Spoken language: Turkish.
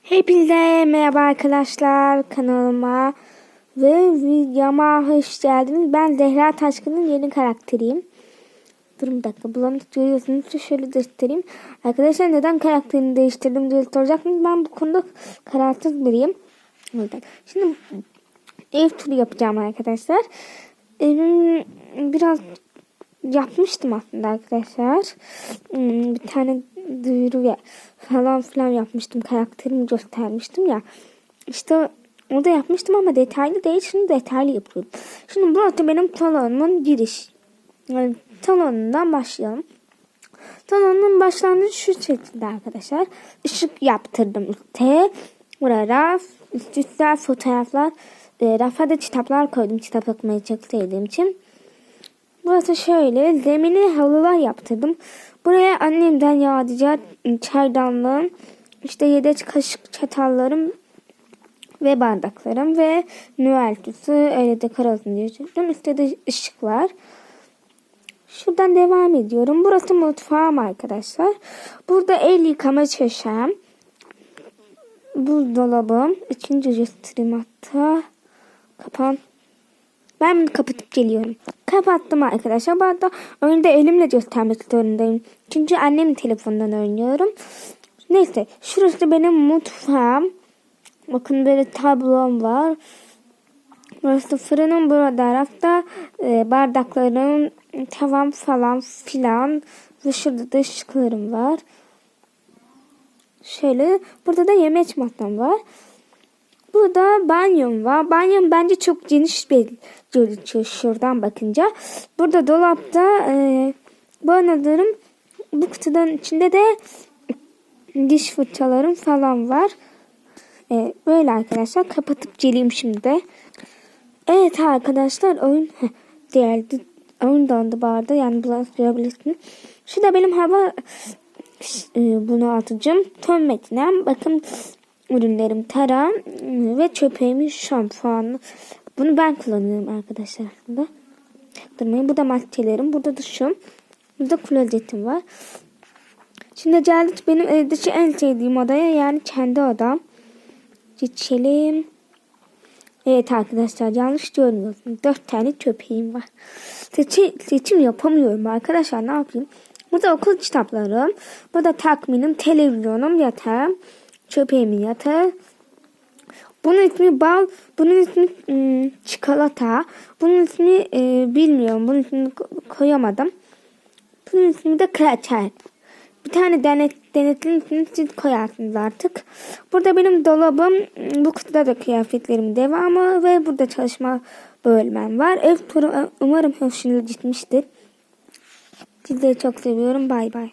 Hepinize merhaba arkadaşlar kanalıma ve videoma hoş geldiniz. Ben Zehra Taşkın'ın yeni karakteriyim. Durun bir dakika bulanık görüyorsunuz. Şöyle göstereyim. Arkadaşlar neden karakterini değiştirdim diye soracaksınız. Ben bu konuda kararsız biriyim. Şimdi ev turu yapacağım arkadaşlar. Evim biraz yapmıştım aslında arkadaşlar. Hmm, Bir tane duyuru ya falan filan yapmıştım. Karakterimi göstermiştim ya. İşte o da yapmıştım ama detaylı değil. Şimdi detaylı yapıyorum. Şimdi burası benim salonumun giriş. Yani salonundan başlayalım. Salonun başlangıcı şu şekilde arkadaşlar. Işık yaptırdım üstte. Buraya raf, üst üste fotoğraflar, e, rafa da kitaplar koydum. Kitap okumayı çok sevdiğim için. Burası şöyle. Zemini halılar yaptırdım. Buraya annemden yağdıca çaydanlığım, işte yedek kaşık çatallarım ve bardaklarım ve Noel kutusu öyle dekor olsun diye düşündüm. De ışık var. Şuradan devam ediyorum. Burası mutfağım arkadaşlar. Burada el yıkama köşem. Buzdolabım. İkinci göstereyim hatta. Kapan. Ben bunu kapatıp geliyorum. Kapattım arkadaşlar. Bu arada oyunda elimle göstermek zorundayım. Çünkü annemin telefonundan oynuyorum. Neyse. Şurası benim mutfağım. Bakın böyle tablom var. Burası fırının burada tarafta e, bardaklarım, tavam falan filan. Ve şurada da ışıklarım var. Şöyle burada da yemek masam var. Burada banyom var. Banyom bence çok geniş bir gözüküyor şuradan bakınca. Burada dolapta e, banyolarım bu kutudan içinde de diş fırçalarım falan var. E, böyle arkadaşlar kapatıp geleyim şimdi de. Evet arkadaşlar oyun geldi. Oyun dondu barda yani bunu görebilirsiniz. Şu da benim hava e, bunu atıcım. Ton metnem. Bakın ürünlerim taram ve çöpeğimin şampuanı. Bunu ben kullanıyorum arkadaşlar. Burada. Durmayın. Burada maskelerim. Burada duşum. Burada klozetim var. Şimdi geldik benim evdeki en sevdiğim odaya. Yani kendi odam. Geçelim. Evet arkadaşlar yanlış görmüyorsunuz. Dört tane köpeğim var. Seçi, seçim yapamıyorum arkadaşlar ne yapayım. Burada okul kitaplarım. Burada takminim, televizyonum, yatağım. Köpeğimin yatağı. Bunun ismi bal, bunun ismi ım, çikolata. Bunun ismi e, bilmiyorum. Bunun ismini koyamadım. Bunun ismi de kraker. Bir tane denet, denetlin ismini siz koyarsınız artık. Burada benim dolabım. Bu kutuda da kıyafetlerimin devamı ve burada çalışma bölmem var. Ev turu umarım hoşuna gitmiştir. Sizleri çok seviyorum. Bay bay.